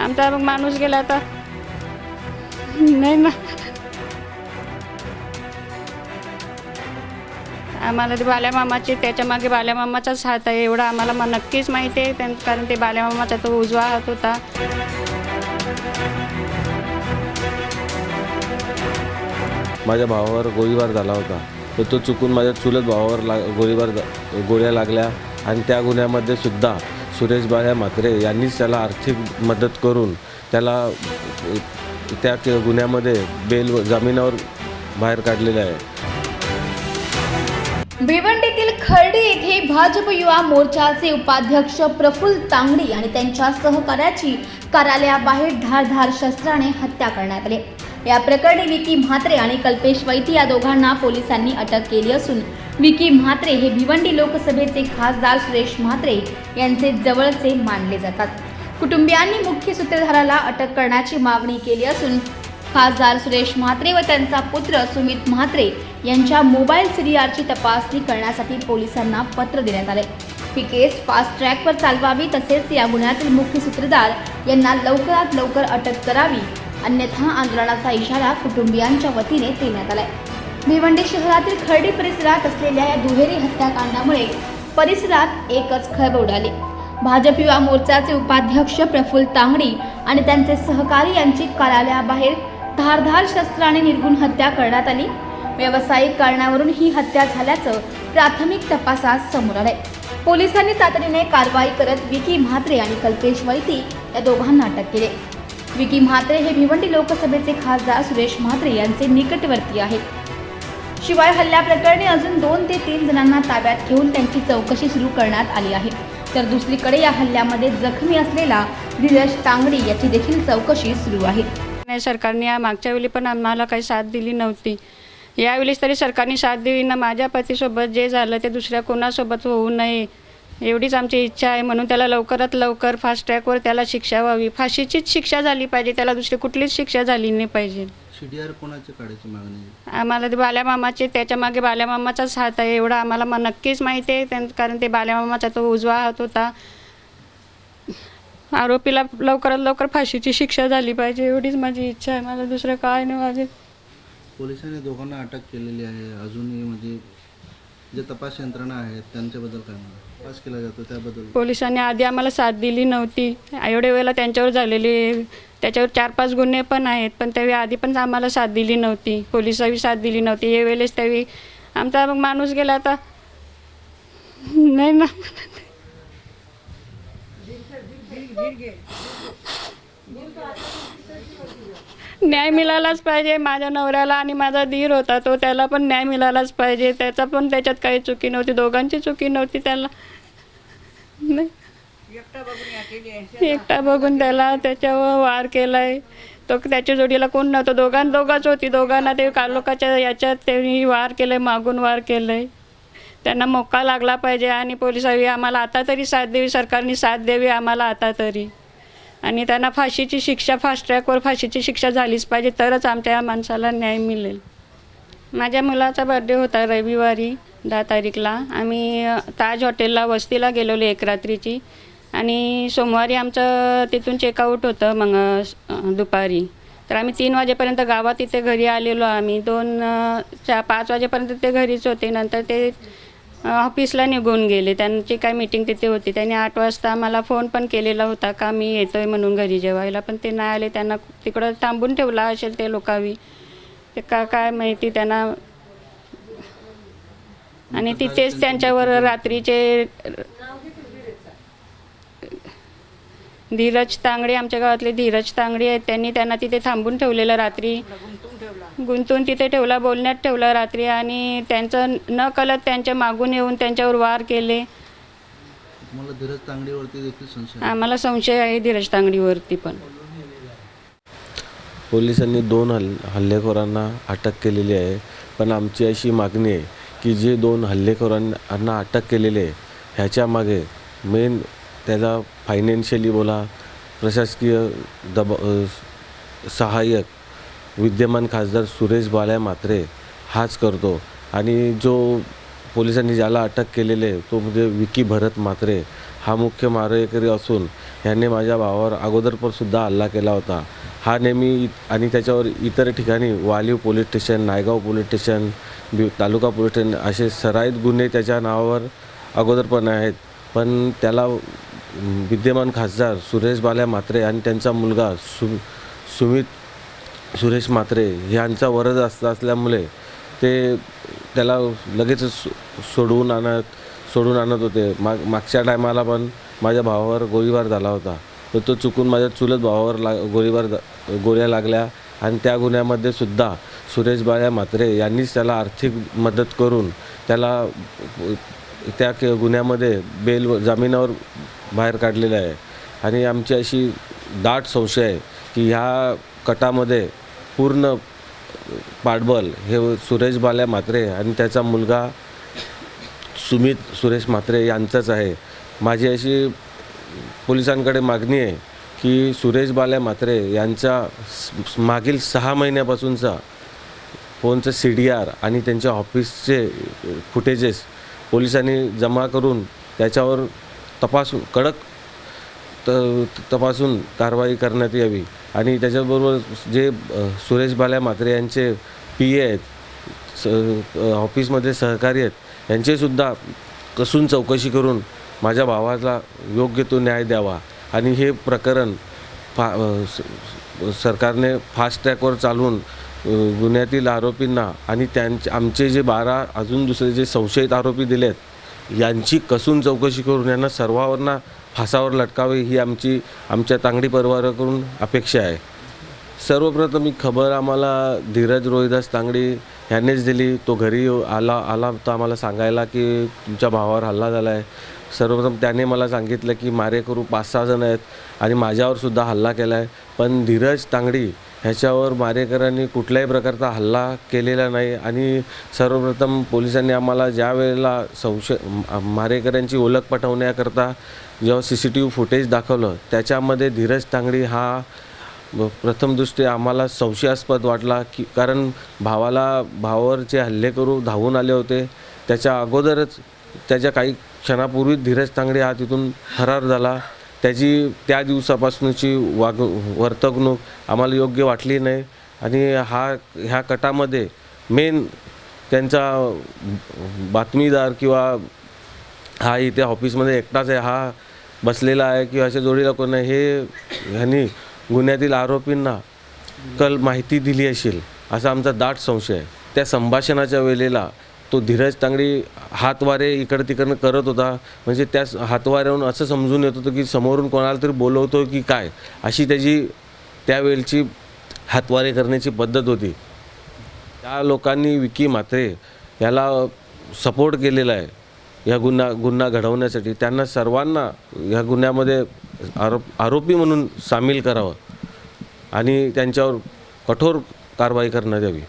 आमचा मग माणूस गेला आता. नाही ना. आम्हाला ते बाल्या मामाचे त्याच्यामागे बाल्या मामाचाच हात आहे एवढं आम्हाला मग नक्कीच माहिती आहे त्यां- कारण ते बाल्या मामाचा तो उजवा हात होता. माझ्या भावावर गोळीबार झाला होता. तर तो चुकून माझ्या चुलत भावावर ला गोळीबार गोळ्या लागल्या आणि त्या गुन्ह्यामध्ये सुद्धा सुरेशबाळ्या म्हात्रे यांनीच त्याला आर्थिक मदत करून त्याला त्या गुन्ह्यामध्ये बेल जामिनावर बाहेर काढलेले आहे. भिवंडीतील खर्डी येथे भाजप युवा मोर्चाचे उपाध्यक्ष प्रफुल्ल तांगडी आणि त्यांच्या सहकार्याची कार्यालयाबाहेर धारधार शस्त्राने हत्या करण्यात आली. या प्रकरणी विकी म्हात्रे आणि कल्पेश वैती या दोघांना पोलिसांनी अटक केली असून विकी म्हात्रे हे भिवंडी लोकसभेचे खासदार सुरेश म्हात्रे यांचे जवळचे मानले जातात. कुटुंबियांनी मुख्य सूत्रधाराला अटक करण्याची मागणी केली असून खासदार सुरेश म्हात्रे व त्यांचा पुत्र सुमित म्हात्रे यांच्या मोबाईल सीडीआरची तपासणी करण्यासाठी पोलिसांना पत्र देण्यात आले. ही केस फास्ट ट्रॅकवर चालवावी तसेच या गुन्ह्यातील मुख्य सूत्रधार यांना लवकरात लवकर अटक करावी अन्यथा आंदोलनाचा इशारा कुटुंबियांच्या वतीने देण्यात आला आहे भिवंडी शहरातील खर्डी परिसरात असलेल्या या दुहेरी हत्याकांडामुळे परिसरात एकच खळबळ उडाली. भाजप युवा मोर्चाचे उपाध्यक्ष प्रफुल्ल तांगडी आणि त्यांचे सहकारी यांची कार्यालयाबाहेर धारधार शस्त्राने निर्गुण हत्या करण्यात आली. व्यावसायिक कारणावरून ही हत्या झाल्याचं प्राथमिक तपासात समोर आलंय. पोलिसांनी तातडीने कारवाई करत विकी म्हात्रे आणि कल्पेश वैती या दोघांना अटक केली. विकी म्हात्रे हे भिवंडी लोकसभेचे खासदार सुरेश म्हात्रे यांचे निकटवर्ती आहेत. शिवाय हल्ल्याप्रकरणी अजून दोन ते तीन जणांना ताब्यात घेऊन त्यांची चौकशी सुरू करण्यात आली आहे. तर दुसरीकडे या हल्ल्यामध्ये जखमी असलेला धीरज तांगडी याची देखील चौकशी सुरू आहे. सरकारने या मागच्या वेळी पण आम्हाला काही साथ दिली नव्हती. यावेळेस तरी सरकारने साथ दिली ना माझ्या पतीसोबत जे झालं ते दुसऱ्या कोणासोबत होऊ नये. एवढीच आमची इच्छा आहे म्हणून त्याला लवकरात लवकर फास्ट ट्रॅकवर त्याला शिक्षा व्हावी. फाशीचीच शिक्षा झाली पाहिजे त्याला दुसरी कुठलीच शिक्षा झाली नाही पाहिजे. सीडीआर काढायची मागणी आहे? आम्हाला ते बाल्या मामाचे त्याच्यामागे बाल्या मामाचाच हात आहे एवढं आम्हाला नक्कीच माहिती आहे. त्यां- कारण ते बाल्या मामाचा तो उजवा हात होता. आरोपीला लवकरात लवकर फाशीची शिक्षा झाली पाहिजे एवढीच माझी इच्छा आहे. मला दुसरं काय नाही माझे पोलिसांनी दोघांना अटक केलेली आहे. अजूनही म्हणजे जे तपास यंत्रणा आहेत त्यांच्याबद्दल काय म्हणा तपास केला जातो त्याबद्दल? पोलिसांनी आधी आम्हाला साथ दिली नव्हती. एवढ्या वेळेला त्यांच्यावर झालेले त्याच्यावर चार पाच गुन्हे पण आहेत पण त्यावेळी आधी पण आम्हाला साथ दिली नव्हती. पोलिसांनी साथ दिली नव्हती. या वेळेस त्यावेळी आमचा मग माणूस गेला आता. नाही ना. न्याय मिळालाच पाहिजे माझ्या नवऱ्याला आणि माझा धीर होता तो त्याला पण न्याय मिळालाच पाहिजे. त्याचा पण त्याच्यात काही चुकी नव्हती दोघांची चुकी नव्हती त्याला. नाही. एकटा बघून त्याला त्याच्यावर वार केलाय. तो त्याच्या जोडीला कोण नव्हतं दोघां दोघांच होती. दोघांना ते कालोकाच्या याच्यात त्यांनी वार केलंय मागून वार केलंय. त्यांना मोका लागला पाहिजे आणि पोलिसांनी आम्हाला आता तरी साथ द्यावी सरकारने साथ द्यावी आम्हाला आता तरी. आणि त्यांना फाशीची शिक्षा फास्ट ट्रॅकवर फाशीची शिक्षा झालीच पाहिजे तरच आमच्या या माणसाला न्याय मिळेल. माझ्या मुलाचा बर्थडे होता रविवारी दहा तारीखला. आम्ही ताज हॉटेलला वस्तीला गेलेलो एक रात्रीची. आणि सोमवारी आमचं तिथून चेकआउट होतं मग दुपारी. तर आम्ही तीन वाजेपर्यंत गावात इथे घरी आलेलो आम्ही. दोन चार चा पाच वाजेपर्यंत ते घरीच होते. नंतर ते ऑफिसला निघून गेले. त्यांची काय मीटिंग तिथे होती. त्यांनी आठ वाजता मला फोन पण केलेला होता का मी येतोय म्हणून घरी जेवायला. पण ते नाही आले. त्यांना तिकडं थांबून ठेवला असेल ते लोकावी ते का काय माहिती त्यांना. आणि तिथेच त्यांच्यावर रात्रीचे धीरज तांगडे आमच्या गावातले धीरज तांगडे आहेत. त्यांनी त्यांना तिथे थांबून ठेवलेलं रात्री. गुंतून तिथे ठेवला बोलण्यात ठेवला रात्री आणि त्यांचं न कळत त्यांच्या मागून येऊन त्यांच्यावर वार केले. तुम्हाला धीरज तांगडीवरती देखील संशय आहे. आम्हाला संशय आहे धीरज तांगडीवरती पण. पोलिसांनी दोन हल् हल्लेखोरांना अटक केलेली आहे. पण आमची अशी मागणी आहे की जे दोन हल्लेखोरांना अटक केलेली आहे ह्याच्या मागे मेन त्याचा फायनान्शियली बोला प्रशासकीय दबा अ, सहाय्यक विद्यमान खासदार सुरेश बाळ्या म्हात्रे हाच करतो. आणि जो पोलिसांनी ज्याला अटक केलेले आहे तो म्हणजे विकी भरत म्हात्रे. हा मुख्य मारेकरी असून ह्याने माझ्या भावावर अगोदर पण सुद्धा हल्ला केला होता. हा नेहमी इ- आणि त्याच्यावर इतर ठिकाणी Waliv police station Naigaon police station बि तालुका पोलीस स्टेशन असे सराईत गुन्हे त्याच्या नावावर अगोदर पण आहेत. पण त्याला विद्यमान खासदार सुरेश बाल्या म्हात्रे आणि त्यांचा मुलगा सु सुमित सुरेश म्हात्रे ह्यांचा वरद असता असल्यामुळे ते त्याला लगेच सोडवून आणत सोडून आणत होते. माग मागच्या टायमाला पण माझ्या भावावर गोळीबार झाला होता. तर तो चुकून माझ्या चुलत भावावर ला गोळीबार गोळ्या लागल्या आणि त्या गुन्ह्यामध्ये सुद्धा सुरेश बाळ्या म्हात्रे यांनीच त्याला आर्थिक मदत करून त्याला त्या के गुन्ह्यामध्ये बेल जमिनावर जामिनावर बाहेर काढलेलं आहे. आणि आमची अशी दाट संशय आहे की ह्या कटामध्ये पूर्ण पाठबल हे सुरेश बाल्या म्हात्रे आणि त्याचा मुलगा सुमित सुरेश म्हात्रे यांचंच आहे. माझी अशी पोलिसांकडे मागणी आहे की सुरेश बाल्या म्हात्रे यांचा मागील सहा महिन्यापासूनचा फोनचं सी डी आर आणि त्यांच्या ऑफिसचे फुटेजेस पोलिसांनी जमा करून त्याच्यावर तपास कडक त तपासून कारवाई करण्यात यावी. आणि त्याच्याबरोबर जे सुरेश बाल्या म्हात्रे यांचे पी ए आहेत स ऑफिसमध्ये सहकारी आहेत यांचेसुद्धा कसून चौकशी करून माझ्या भावाला योग्य तो न्याय द्यावा. आणि हे प्रकरण फा स- सरकारने फास्ट ट्रॅकवर चालवून गुन्ह्यातील आरोपींना आणि त्यांचे आमचे जे बारा अजून दुसरे जे संशयित आरोपी दिलेत यांची कसून चौकशी करून यांना सर्वांना फासावर लटकावे ही आमची आमच्या तांगडी परिवाराकडून अपेक्षा आहे. सर्वप्रथम ही खबर आम्हाला धीरज रोहिदास तांगडी ह्यानेच दिली. तो घरी आला आला तर आम्हाला सांगायला की तुमच्या भावावर हल्ला झाला आहे सर्वप्रथम त्याने मला सांगितलं की मारेकरू पाच सहा जण आहेत आणि माझ्यावर सुद्धा हल्ला केला आहे पण धीरज तांगडी ह्याच्यावर मारेकरांनी कुठल्याही प्रकारचा हल्ला केलेला नाही आणि सर्वप्रथम पोलिसांनी आम्हाला ज्या वेळेला संशय मारेकरांची मारेकऱ्यांची ओळख पटवण्याकरता जेव्हा C C T V footage दाखवलं त्याच्यामध्ये धीरज तांगडी हा प्रथमदृष्टी प्रथम दृष्टी आम्हाला संशयास्पद वाटला की कारण भावाला भावावर जे हल्ले करू धावून आले होते. त्याच्या अगोदरच त्याच्या काही क्षणापूर्वी धीरज तांगडे हा तिथून फरार झाला. त्याची त्या दिवसापासूनची वाग वर्तवणूक आम्हाला योग्य वाटली नाही. आणि हा ह्या कटामध्ये मेन त्यांचा बातमीदार किंवा हा इथे ऑफिसमध्ये एकटाच आहे हा बसलेला आहे किंवा अशा जोडीला कोण आहे हे ह्यांनी गुन्ह्यातील आरोपींना कल माहिती दिली असेल असा आमचा दाट संशय आहे. त्या संभाषणाच्या वेळेला तो धीरज तांगडी हातवारे इकडं तिकडनं करत होता. म्हणजे त्या हातवाऱ्यावरून असं समजून येत होतं की समोरून कोणाला तरी बोलवतो की काय? अशी त्याची त्यावेळची हातवारे करण्याची पद्धत होती. त्या लोकांनी विकी मात्रे याला सपोर्ट केलेला आहे. या गुन्हा गुन्हा घडवण्यासाठी. त्यांना सर्वांना या गुन्ह्यामध्ये आरोप आरोपी म्हणून सामील करावं. आणि त्यांच्यावर कठोर कारवाई करण्यात यावी.